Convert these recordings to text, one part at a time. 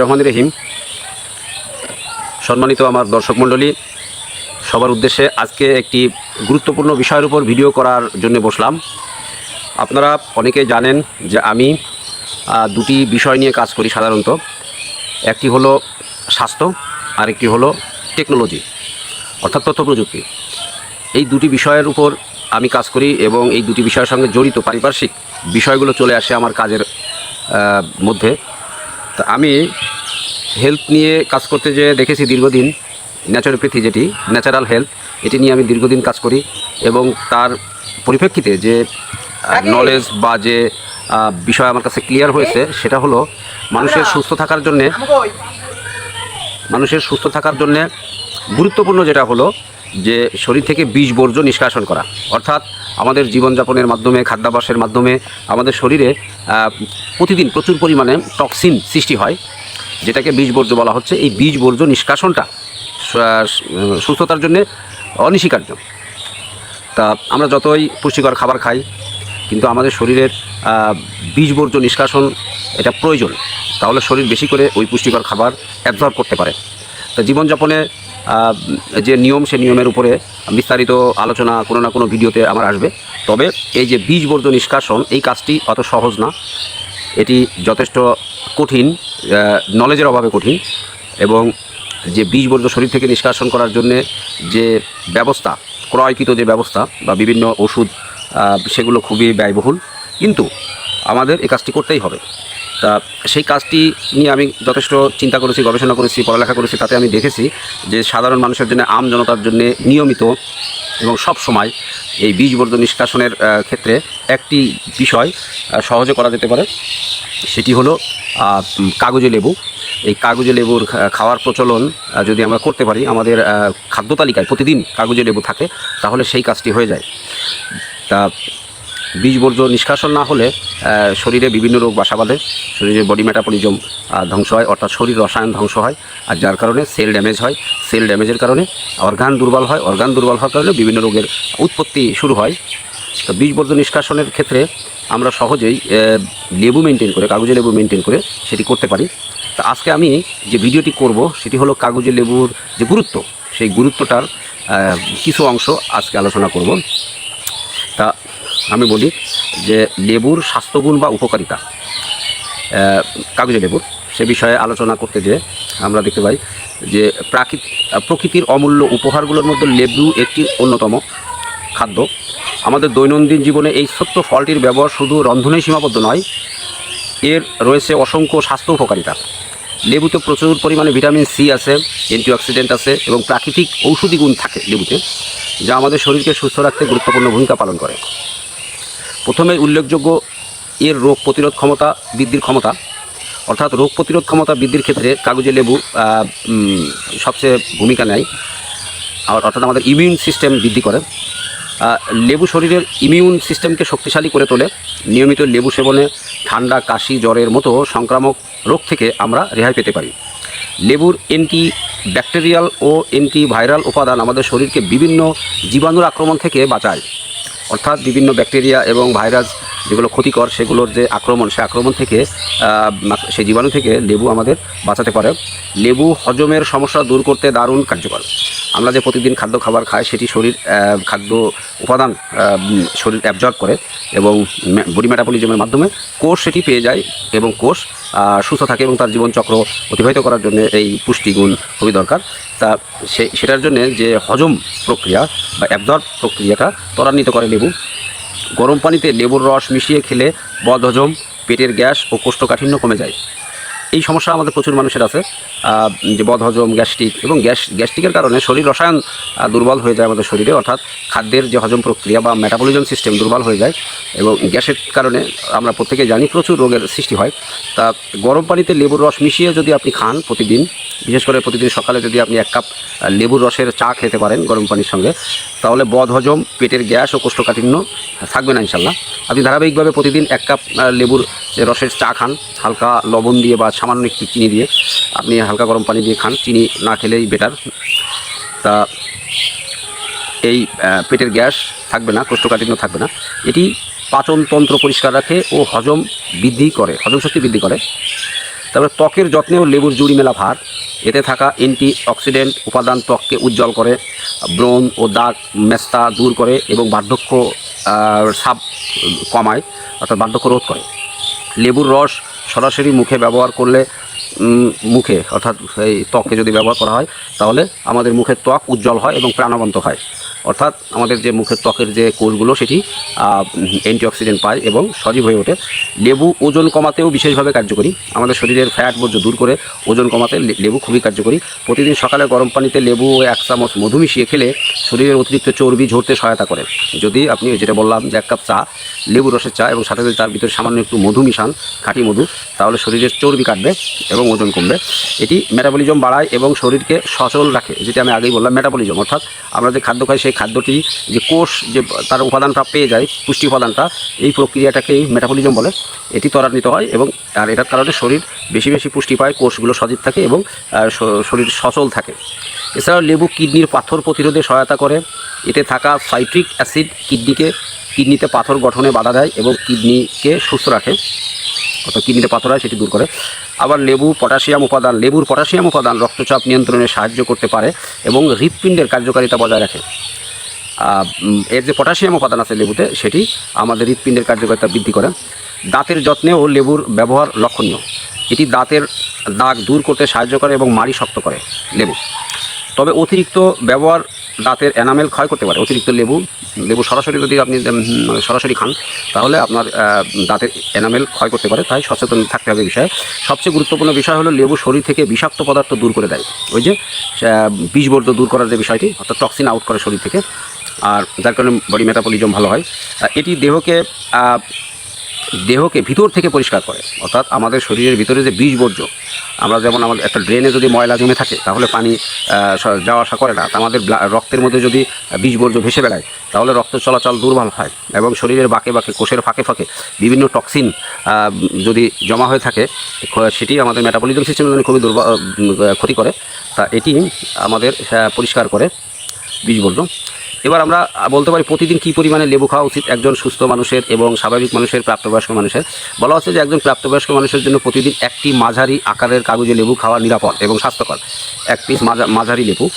রহমান রহিম। সম্মানিত আমার দর্শক মণ্ডলী, সবার উদ্দেশ্যে আজকে একটি গুরুত্বপূর্ণ বিষয়ের উপর ভিডিও করার জন্য বসলাম। আপনারা অনেকেই জানেন যে আমি দুটি বিষয় নিয়ে কাজ করি সাধারণত। একটি হলো স্বাস্থ্য, আরেকটি হলো টেকনোলজি, অর্থাৎ তথ্য প্রযুক্তি। এই দুটি বিষয়ের উপর আমি কাজ করি এবং এই দুটি বিষয়ের সঙ্গে জড়িত পারিপার্শ্বিক বিষয়গুলো চলে আসে আমার কাজের মধ্যে। তা আমি হেলথ নিয়ে কাজ করতে যে দেখেছি দীর্ঘদিন ন্যাচারোপ্যাথি যেটি ন্যাচারাল হেলথ এটি নিয়ে আমি দীর্ঘদিন কাজ করি এবং তার পরিপ্রেক্ষিতে যে নলেজ বা যে বিষয় আমার কাছে ক্লিয়ার হয়েছে সেটা হলো মানুষের সুস্থ থাকার জন্যে মানুষের সুস্থ থাকার জন্যে গুরুত্বপূর্ণ যেটা হলো যে শরীর থেকে বিষ বর্জ্য নিষ্কাশন করা। অর্থাৎ আমাদের জীবনযাপনের মাধ্যমে খাদ্যাভ্যাসের মাধ্যমে আমাদের শরীরে প্রতিদিন প্রচুর পরিমাণে টক্সিন সৃষ্টি হয়। যেটাকে বীজ বর্জ্য বলা হচ্ছে, এই বীজ বর্জ্য নিষ্কাশনটা সুস্থতার জন্যে অনিস্বীকার্য। তা আমরা যতই পুষ্টিকর খাবার খাই, কিন্তু আমাদের শরীরের বীজ বর্জ্য নিষ্কাশন এটা প্রয়োজন। তাহলে শরীর বেশি করে ওই পুষ্টিকর খাবার অ্যাবজর্ব করতে পারে। তো জীবনযাপনে যে নিয়ম, সে নিয়মের উপরে বিস্তারিত আলোচনা কোনো না কোনো ভিডিওতে আমার আসবে। তবে এই যে বীজ বর্জ্য নিষ্কাশন, এই কাজটি অত সহজ না। এটি যথেষ্ট কঠিন। নলেজের অভাবে কঠিন এবং যে বীজ বর্জ্য শরীর থেকে নিষ্কাশন করার জন্যে যে ব্যবস্থা, ক্রয়কৃত যে ব্যবস্থা বা বিভিন্ন ওষুধ সেগুলো খুবই ব্যয়বহুল। কিন্তু আমাদের এই কাজটি করতেই হবে। তা সেই কাজটি নিয়ে আমি যথেষ্ট চিন্তা করেছি, গবেষণা করেছি, পড়ালেখা করেছি, তাতে আমি দেখেছি যে সাধারণ মানুষের জন্য, আম জনতার জন্য নিয়মিত এবং সব সময় এই বীজ বর্জ্য নিষ্কাশনের ক্ষেত্রে একটি বিষয় সহজে করা যেতে পারে। সেটি হলো কাগজে লেবু। এই কাগজে লেবুর খাওয়ার প্রচলন যদি আমরা করতে পারি, আমাদের খাদ্য তালিকায় প্রতিদিন কাগজে লেবু থাকে, তাহলে সেই কাজটি হয়ে যায়। তা বীজ বর্জ্য নিষ্কাশন না হলে শরীরে বিভিন্ন রোগ বাসা বাঁধে। শরীরে বডি মেটাবলিজম ধ্বংস হয়, অর্থাৎ শরীর রসায়ন ধ্বংস হয়। আর যার কারণে সেল ড্যামেজ হয়। সেল ড্যামেজের কারণে অর্গান দুর্বল হয়। অর্গান দুর্বল হওয়ার কারণে বিভিন্ন রোগের উৎপত্তি শুরু হয়। তো বীজ বর্জ্য নিষ্কাশনের ক্ষেত্রে আমরা সহজেই লেবু মেনটেন করে, কাগজে লেবু মেনটেন করে সেটি করতে পারি। তা আজকে আমি যে ভিডিওটি করব, সেটি হলো কাগজে লেবুর যে গুরুত্ব, সেই গুরুত্বটার কিছু অংশ আজকে আলোচনা করব। তা আমি বলি যে লেবুর স্বাস্থ্যগুণ বা উপকারিতা। কাগজে লেবুর। সে বিষয়ে আলোচনা করতে যে আমরা দেখতে পাই যে প্রাকৃত প্রকৃতির অমূল্য উপহারগুলোর মধ্যে লেবু একটি অন্যতম খাদ্য। আমাদের দৈনন্দিন জীবনে এই ছোট্ট ফলটির ব্যবহার শুধু রন্ধনেই সীমাবদ্ধ নয়, এর রয়েছে অসংখ্য স্বাস্থ্য উপকারিতা। লেবুতে প্রচুর পরিমাণে ভিটামিন সি আছে, অ্যান্টিঅক্সিডেন্ট আছে এবং প্রাকৃতিক ঔষধি গুণ থাকে লেবুতে, যা আমাদের শরীরকে সুস্থ রাখতে গুরুত্বপূর্ণ ভূমিকা পালন করে। প্রথমে উল্লেখযোগ্য এর রোগ প্রতিরোধ ক্ষমতা বৃদ্ধির ক্ষমতা, অর্থাৎ রোগ প্রতিরোধ ক্ষমতা বৃদ্ধির ক্ষেত্রে কাগজে লেবু সবচেয়ে ভূমিকা নেয়। আর অর্থাৎ আমাদের ইমিউন সিস্টেম বৃদ্ধি করে। লেবু শরীরের ইমিউন সিস্টেমকে শক্তিশালী করে তোলে। নিয়মিত লেবু সেবনে ঠান্ডা, কাশি, জ্বরের মতো সংক্রামক রোগ থেকে আমরা রেহাই পেতে পারি। লেবুর অ্যান্টি ব্যাকটেরিয়াল ও অ্যান্টি ভাইরাল উপাদান আমাদের শরীরকে বিভিন্ন জীবাণুর আক্রমণ থেকে বাঁচায়। অর্থাৎ বিভিন্ন ব্যাকটেরিয়া এবং ভাইরাস যেগুলো ক্ষতিকর, সেগুলোর যে আক্রমণ, সে আক্রমণ থেকে সেই জীবাণু থেকে লেবু আমাদের বাঁচাতে পারে। লেবু হজমের সমস্যা দূর করতে দারুণ কার্যকর। আমরা যে প্রতিদিন খাদ্য খাবার খাই, সেটি শরীর খাদ্য উপাদান শরীর অ্যাবজর্ব করে এবং বডি মেটাবলিজমের মাধ্যমে কোষ সেটি পেয়ে যায় এবং কোষ সুস্থ থাকে এবং তার জীবনচক্র অতিবাহিত করার জন্য এই পুষ্টিগুণ খুবই দরকার। তা সেটার জন্য যে হজম প্রক্রিয়া বা অ্যাবজর্ব প্রক্রিয়াটা ত্বরান্বিত করে লেবু গরম পানিতে লেবুর রস মিশিয়ে খেলে বদহজম পেটের গ্যাস ও কোষ্ঠকাঠিন্য কমে যায়। এই সমস্যা আমাদের প্রচুর মানুষের আছে যে বদহজম, গ্যাস্ট্রিক এবং গ্যাস, গ্যাস্ট্রিকের কারণে শরীর রসায়ন দুর্বল হয়ে যায় আমাদের শরীরে, অর্থাৎ খাদ্যের যে হজম প্রক্রিয়া বা মেটাবলিজম সিস্টেম দুর্বল হয়ে যায় এবং গ্যাসের কারণে আমরা প্রত্যেকে জানি প্রচুর রোগের সৃষ্টি হয়। তা গরম পানিতে লেবুর রস মিশিয়ে যদি আপনি খান প্রতিদিন, বিশেষ করে প্রতিদিন সকালে যদি আপনি এক কাপ লেবুর রসের চা খেতে পারেন গরম পানির সঙ্গে, তাহলে বদহজম, পেটের গ্যাস ও কোষ্ঠকাঠিন্য থাকবে না ইনশাল্লাহ আপনি ধারাবাহিকভাবে প্রতিদিন এক কাপ লেবুর রসের চা খান, হালকা লবণ দিয়ে বা সামান্য একটু চিনি দিয়ে আপনি হালকা গরম পানি দিয়ে খান। চিনি না খেলেই বেটার তা এই পেটের গ্যাস থাকবে না, কোষ্ঠকাঠিন্য থাকবে না। এটি পাচনতন্ত্র পরিষ্কার রাখে ও হজম বৃদ্ধি করে, হজম শক্তি বৃদ্ধি করে। তারপরে ত্বকের যত্নেও লেবুর জুড়ি মেলা ভার। এতে থাকা অ্যান্টি অক্সিডেন্ট উপাদান ত্বককে উজ্জ্বল করে, ব্রণ ও দাগ, মেস্তা দূর করে এবং বার্ধক্য সাপ কমায়, অর্থাৎ বার্ধক্য রোধ করে। লেবুর রস সরাসরি মুখে ব্যবহার করলে মুখে, অর্থাৎ এই ত্বকে যদি ব্যবহার করা হয়, তাহলে আমাদের মুখের ত্বক উজ্জ্বল হয় এবং প্রাণবন্ত হয়। অর্থাৎ আমাদের যে মুখের ত্বকের যে কোষগুলো সেটি অ্যান্টিঅক্সিডেন্ট পায় এবং সজীব হয়ে ওঠে। লেবু ওজন কমাতেও বিশেষভাবে কার্যকরী। আমাদের শরীরের ফ্যাট বর্জ্য দূর করে ওজন কমাতে লেবু খুবই কার্যকরী। প্রতিদিন সকালে গরম পানিতে লেবু ও এক চামচ মধু মিশিয়ে খেলে শরীরের অতিরিক্ত চর্বি ঝরতে সহায়তা করে। যদি আপনি যেটা বললাম যে এক কাপ চা লেবু রসের চা এবং সাথে যদি তার ভিতরে সামান্য একটু মধু মিশান, খাঁটি মধু, তাহলে শরীরের চর্বি কাটবে এবং ওজন কমবে। এটি মেটাবলিজম বাড়ায় এবং শরীরকে সচল রাখে, যেটা আমি আগেই বললাম মেটাবলিজম অর্থাৎ আমরা যে খাদ্য খাই সেই খাদ্যটি যে কোষ যে তার উপাদানটা পেয়ে যায়, পুষ্টি উপাদানটা, এই প্রক্রিয়াটাকেই মেটাবলিজম বলে। এটি ত্বরান্বিত হয় এবং আর এটার কারণে শরীর বেশি বেশি পুষ্টি পায়, কোষগুলো সজীব থাকে এবং শরীর সচল থাকে। এছাড়াও লেবু কিডনির পাথর প্রতিরোধে সহায়তা করে। এতে থাকা সাইট্রিক অ্যাসিড কিডনিকে, কিডনিতে পাথর গঠনে বাধা দেয় এবং কিডনিকে সুস্থ রাখে। অর্থাৎ কিডনিতে পাথর হয়, সেটি দূর করে। আবার লেবু, পটাশিয়াম উপাদান, লেবুর পটাশিয়াম উপাদান রক্তচাপ নিয়ন্ত্রণে সাহায্য করতে পারে এবং হৃৎপিণ্ডের কার্যকারিতা বজায় রাখে। এর যে পটাশিয়াম উপাদান আছে লেবুতে সেটি আমাদের হৃৎপিণ্ডের কার্যকারিতা বৃদ্ধি করে। দাঁতের যত্নেও লেবুর ব্যবহার লক্ষণীয়। এটি দাঁতের দাগ দূর করতে সাহায্য করে এবং মাড়ি শক্ত করে লেবু। তবে অতিরিক্ত ব্যবহার দাঁতের এনামেল ক্ষয় করতে পারে। অতিরিক্ত লেবু লেবু সরাসরি যদি আপনি সরাসরি খান তাহলে আপনার দাঁতের এনামেল ক্ষয় করতে পারে। তাই সচেতন থাকতে হবে বিষয়ে। সবচেয়ে গুরুত্বপূর্ণ বিষয় হলো লেবু শরীর থেকে বিষাক্ত পদার্থ দূর করে দেয়। ওই যে আহ, বিষবর্জ্য দূর করার যে বিষয়টি অর্থাৎ টক্সিন আউট করে শরীর থেকে আর যার কারণে বডি মেটাবলিজম ভালো হয়। এটি দেহকে দেহকে ভিতর থেকে পরিষ্কার করে। অর্থাৎ আমাদের শরীরের ভিতরে যে বীজ বর্জ্য আমরা যেমন আমাদের একটা ড্রেনে যদি ময়লা জমে থাকে, তাহলে পানি যাওয়া আসা করে না। আমাদের রক্তের মধ্যে যদি বীজ বর্জ্য ভেসে বেড়ায়, তাহলে রক্ত চলাচল দুর্বল হয় এবং শরীরের বাঁকে বাঁকে, কোষের ফাঁকে ফাঁকে বিভিন্ন টক্সিন যদি জমা হয়ে থাকে সেটি আমাদের মেটাবলিজম সিস্টেমের জন্য খুবই দুর্বল ক্ষতি করে। তা এটি আমাদের পরিষ্কার করে বীজ বর্জ্য এবার আমরা বলতে পারি প্রতিদিন কী পরিমাণে লেবু খাওয়া উচিত একজন সুস্থ মানুষের এবং স্বাভাবিক মানুষের, প্রাপ্তবয়স্ক মানুষের? বলা হচ্ছে যে একজন প্রাপ্তবয়স্ক মানুষের জন্য প্রতিদিন একটি মাঝারি আকারের কাগজে লেবু খাওয়া নিরাপদ এবং স্বাস্থ্যকর। এক পিস মাঝারি লেবু।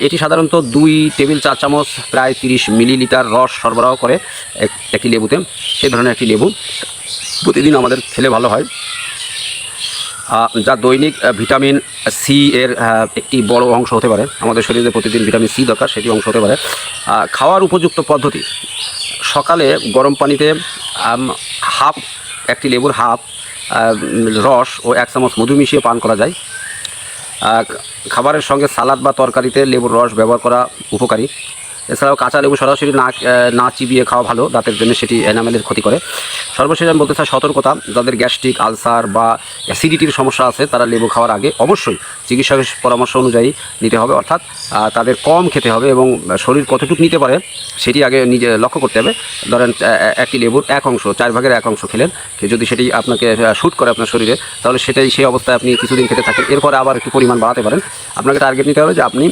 এটি সাধারণত দুই টেবিল চা চামচ, প্রায় তিরিশ মিলিলিটার রস সরবরাহ করে এক- একটি লেবুতে। সেই ধরনের একটি লেবু। প্রতিদিন আমাদের খেলে ভালো হয়। যা দৈনিক ভিটামিন সি এর একটি বড় অংশ হতে পারে। আমাদের শরীরে প্রতিদিন ভিটামিন সি দরকার, সেটি অংশ হতে পারে। খাওয়ার উপযুক্ত পদ্ধতি। সকালে গরম পানিতে হাফ, একটি লেবুর হাফ রস ও এক চামচ মধু মিশিয়ে পান করা যায়। খাবারের সঙ্গে সালাদ বা তরকারিতে লেবুর রস ব্যবহার করা উপকারী। এছাড়াও কাঁচা লেবু সরাসরি না না চিবিয়ে খাওয়া ভালো, দাঁতের জন্য সেটি এনামেলের ক্ষতি করে। সর্বশেষ আমি বলতে চাই সতর্কতা, যাদের গ্যাস্ট্রিক, আলসার বা অ্যাসিডিটির সমস্যা আছে, তারা লেবু খাওয়ার আগে অবশ্যই চিকিৎসকের পরামর্শ অনুযায়ী নিতে হবে, অর্থাৎ তাদের কম খেতে হবে এবং শরীর কতটুকু নিতে পারে সেটি আগে নিজে লক্ষ্য করতে হবে। ধরেন একটি লেবুর এক অংশ, চার ভাগের এক অংশ খেলেন যদি সেটি আপনাকে শ্যুট করে আপনার শরীরে, তাহলে সেটাই সেই অবস্থায় আপনি কিছুদিন খেতে থাকেন। এরপরে আবার একটু পরিমাণ বাড়াতে পারেন। আপনাকে টার্গেট নিতে হবে যে আপনি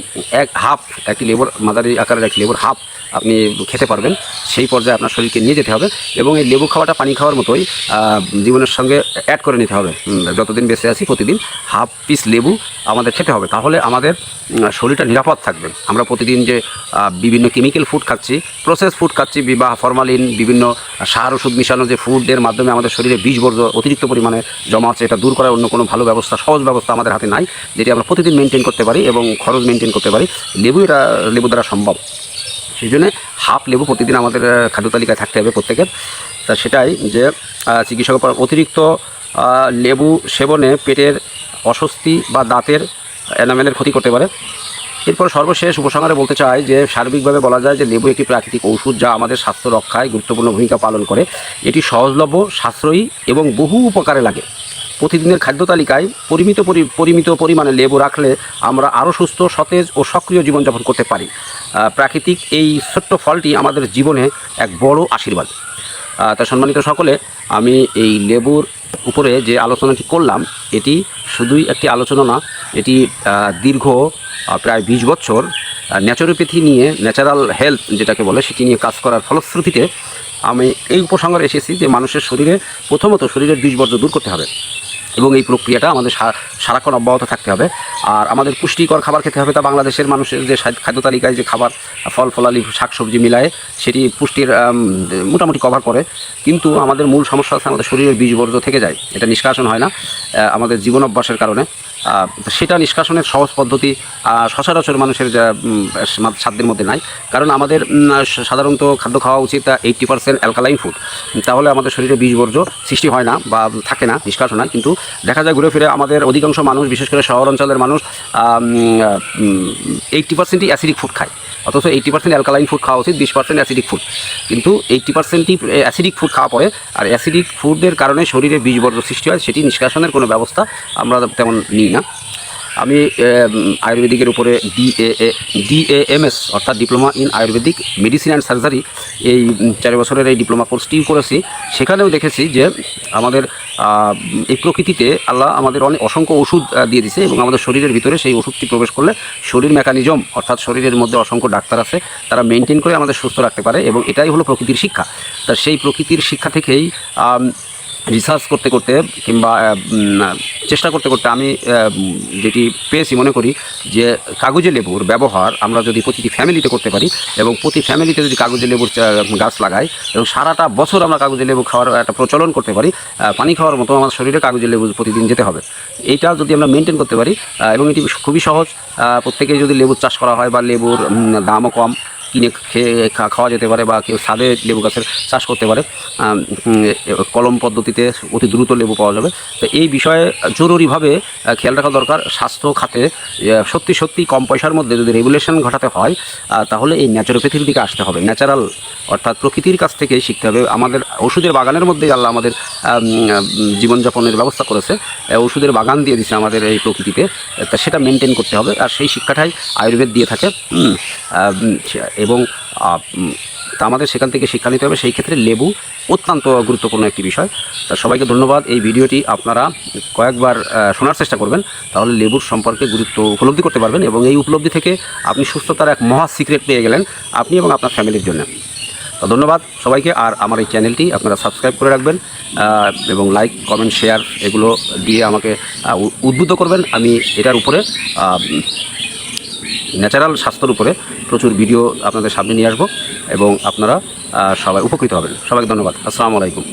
এক হাফ একটি লেবুর মাদারি আকারের একটি লেবুর হাফ আপনি খেতে পারবেন, সেই পর্যায়ে আপনার শরীরকে নিয়ে যেতে হবে এবং এই লেবু খাওয়াটা পানি খাওয়ার মতোই জীবনের সঙ্গে অ্যাড করে নিতে হবে। যতদিন বেঁচে আছি প্রতিদিন হাফ পিস লেবু আমাদের খেতে হবে। তাহলে আমাদের শরীরটা নিরাপদ থাকবে। আমরা প্রতিদিন যে বিভিন্ন কেমিক্যাল ফুড খাচ্ছি প্রসেস ফুড খাচ্ছি, বিবাহ ফরমালিন বিভিন্ন সার, ওষুধ মিশানো যে ফুডের মাধ্যমে আমাদের শরীরে বীজ বর্জ্য অতিরিক্ত পরিমাণে জমা আছে, এটা দূর করার অন্য কোনো ভালো ব্যবস্থা, সহজ ব্যবস্থা আমাদের হাতে নাই, যেটি আমরা প্রতিদিন মেনটেন করতে পারি এবং খরচ মেনটেন করতে পারি। লেবু এটা, লেবু দ্বারা সম্ভব। সেই জন্য হাফ লেবু প্রতিদিন আমাদের খাদ্য তালিকায় থাকতে হবে প্রত্যেকের। তা সেটাই যে চিকিৎসকের পর অতিরিক্ত লেবু সেবনে পেটের অস্বস্তি বা দাঁতের এনামেলের ক্ষতি করতে পারে। এরপর সর্বশেষ উপসংহারে বলতে চাই যে, সার্বিকভাবে বলা যায় যে, লেবু একটি প্রাকৃতিক ঔষধ যা আমাদের স্বাস্থ্য রক্ষায় গুরুত্বপূর্ণ ভূমিকা পালন করে। এটি সহজলভ্য, সাশ্রয়ী এবং বহু উপকারে লাগে। প্রতিদিনের খাদ্য তালিকায় পরিমিত পরি, পরিমিত পরিমাণে লেবু রাখলে আমরা আরও সুস্থ, সতেজ ও সক্রিয় জীবনযাপন করতে পারি। প্রাকৃতিক এই ছোট্ট ফলটি আমাদের জীবনে এক বড় আশীর্বাদ। তা সম্মানিত সকলে, আমি এই লেবুর উপরে যে আলোচনাটি করলাম, এটি শুধুই একটি আলোচনা না, এটি দীর্ঘ প্রায় বিশ বছর ন্যাচুরোপ্যাথি নিয়ে, ন্যাচারাল হেলথ যেটাকে বলে, সেটি নিয়ে কাজ করার ফলশ্রুতিতে আমি এই উপসংহারে এসেছি যে মানুষের শরীরে প্রথমত শরীরের বীজ বর্জ্য দূর করতে হবে। এবং এই প্রক্রিয়াটা আমাদের সারাক্ষণ অব্যাহত থাকতে হবে। আর আমাদের পুষ্টিকর খাবার খেতে হবে। তা বাংলাদেশের মানুষের যে খাদ্য- তালিকায় যে খাবার, ফল, ফলালি, শাকসবজি মিলায়, সেটি পুষ্টির মোটামুটি কভার করে। কিন্তু আমাদের মূল সমস্যা হচ্ছে আমাদের শরীরের বীজ বর্জ্য থেকে যায়। এটা নিষ্কাশন হয় না। আমাদের জীবন অভ্যাসের কারণে। সেটা নিষ্কাশনের সহজ পদ্ধতি সচরাচর মানুষের সাধ্যের মধ্যে নাই। কারণ আমাদের সাধারণত খাদ্য খাওয়া উচিত এইটটি পার্সেন্ট অ্যালকালাইন ফুড তাহলে আমাদের শরীরে বীজ বর্জ্য সৃষ্টি হয় না বা থাকে না, নিষ্কাশন হয়। কিন্তু দেখা যায় ঘুরে ফিরে আমাদের অধিকাংশ মানুষ, বিশেষ করে শহর অঞ্চলের মানুষ এইটটি পার্সেন্টই অ্যাসিডিক ফুড খায়। অথচ এইটটি পার্সেন্ট অ্যালকালাইন ফুড খাওয়া উচিত, বিশ পার্সেন্ট অ্যাসিডিক ফুড কিন্তু এইটটি পার্সেন্টই অ্যাসিডিক ফুড খাওয়া পড়ে আর অ্যাসিডিক ফুডের কারণে শরীরে বীজ বর্জ্য সৃষ্টি হয়, সেটি নিষ্কাশনের কোনো ব্যবস্থা আমরা তেমন নিই না। আমি আয়ুর্বেদিকের উপরে ডিএ ডিএএমএস অর্থাৎ diploma in Ayurvedic medicine and surgery এই চার বছরের এই ডিপ্লোমা কোর্সটিও করেছি। সেখানেও দেখেছি যে আমাদের এই প্রকৃতিতে আল্লাহ আমাদের অনেক অসংখ্য ওষুধ দিয়ে দিছে এবং আমাদের শরীরের ভিতরে সেই ওষুধটি প্রবেশ করলে শরীর মেকানিজম অর্থাৎ শরীরের মধ্যে অসংখ্য ডাক্তার আছে, তারা মেনটেন করে আমাদের সুস্থ রাখতে পারে এবং এটাই হলো প্রকৃতির শিক্ষা। তা সেই প্রকৃতির শিক্ষা থেকেই রিসার্চ করতে করতে কিংবা চেষ্টা করতে করতে আমি যেটি পেয়েছি মনে করি যে কাগজে লেবুর ব্যবহার আমরা যদি প্রতিটি ফ্যামিলিতে করতে পারি এবং প্রতি ফ্যামিলিতে যদি কাগজে লেবুর গাছ লাগাই এবং সারাটা বছর আমরা কাগজে লেবু খাওয়ার একটা প্রচলন করতে পারি পানি খাওয়ার মতো আমার শরীরে কাগজে লেবু প্রতিদিন যেতে হবে। এইটা যদি আমরা মেনটেন করতে পারি এবং এটি খুবই সহজ প্রত্যেকেই যদি লেবুর চাষ করা হয় বা লেবুর দামও কম কিনে খেয়ে খাওয়া যেতে পারে বা কেউ ছাদে লেবু গাছের চাষ করতে পারে কলম পদ্ধতিতে অতি দ্রুত লেবু পাওয়া যাবে। তো এই বিষয়ে জরুরিভাবে খেয়াল রাখা দরকার স্বাস্থ্য খাতে সত্যি সত্যি কম পয়সার মধ্যে যদি রেগুলেশন ঘটাতে হয় তাহলে এই ন্যাচারোপ্যাথির দিকে আসতে হবে। ন্যাচারাল অর্থাৎ প্রকৃতির কাছ থেকে শিখতে হবে। আমাদের ওষুধের বাগানের মধ্যে আল্লাহ আমাদের জীবনযাপনের ব্যবস্থা করেছে। ওষুধের বাগান দিয়ে দিছে আমাদের এই প্রকৃতিতে। তা সেটা মেনটেন করতে হবে। আর সেই শিক্ষাটাই আয়ুর্বেদ দিয়ে থাকে। এবং তা আমাদের সেখান থেকে শিক্ষা নিতে হবে। সেই ক্ষেত্রে লেবু অত্যন্ত গুরুত্বপূর্ণ একটি বিষয়। তা সবাইকে ধন্যবাদ। এই ভিডিওটি আপনারা কয়েকবার শোনার চেষ্টা করবেন। তাহলে লেবুর সম্পর্কে গুরুত্ব উপলব্ধি করতে পারবেন এবং এই উপলব্ধি থেকে আপনি সুস্থতার এক মহা সিক্রেট পেয়ে গেলেন আপনি এবং আপনার ফ্যামিলির জন্য। তো ধন্যবাদ সবাইকে। আর আমার এই চ্যানেলটি আপনারা সাবস্ক্রাইব করে রাখবেন এবং লাইক, কমেন্ট, শেয়ার এগুলো দিয়ে আমাকে উদ্বুদ্ধ করবেন। আমি এটার উপরে ন্যাচারাল স্বাস্থ্যের উপরে প্রচুর ভিডিও আপনাদের সামনে নিয়ে আসব এবং আপনারা সবাই উপকৃত হবেন। সবাইকে ধন্যবাদ। আসসালামু আলাইকুম।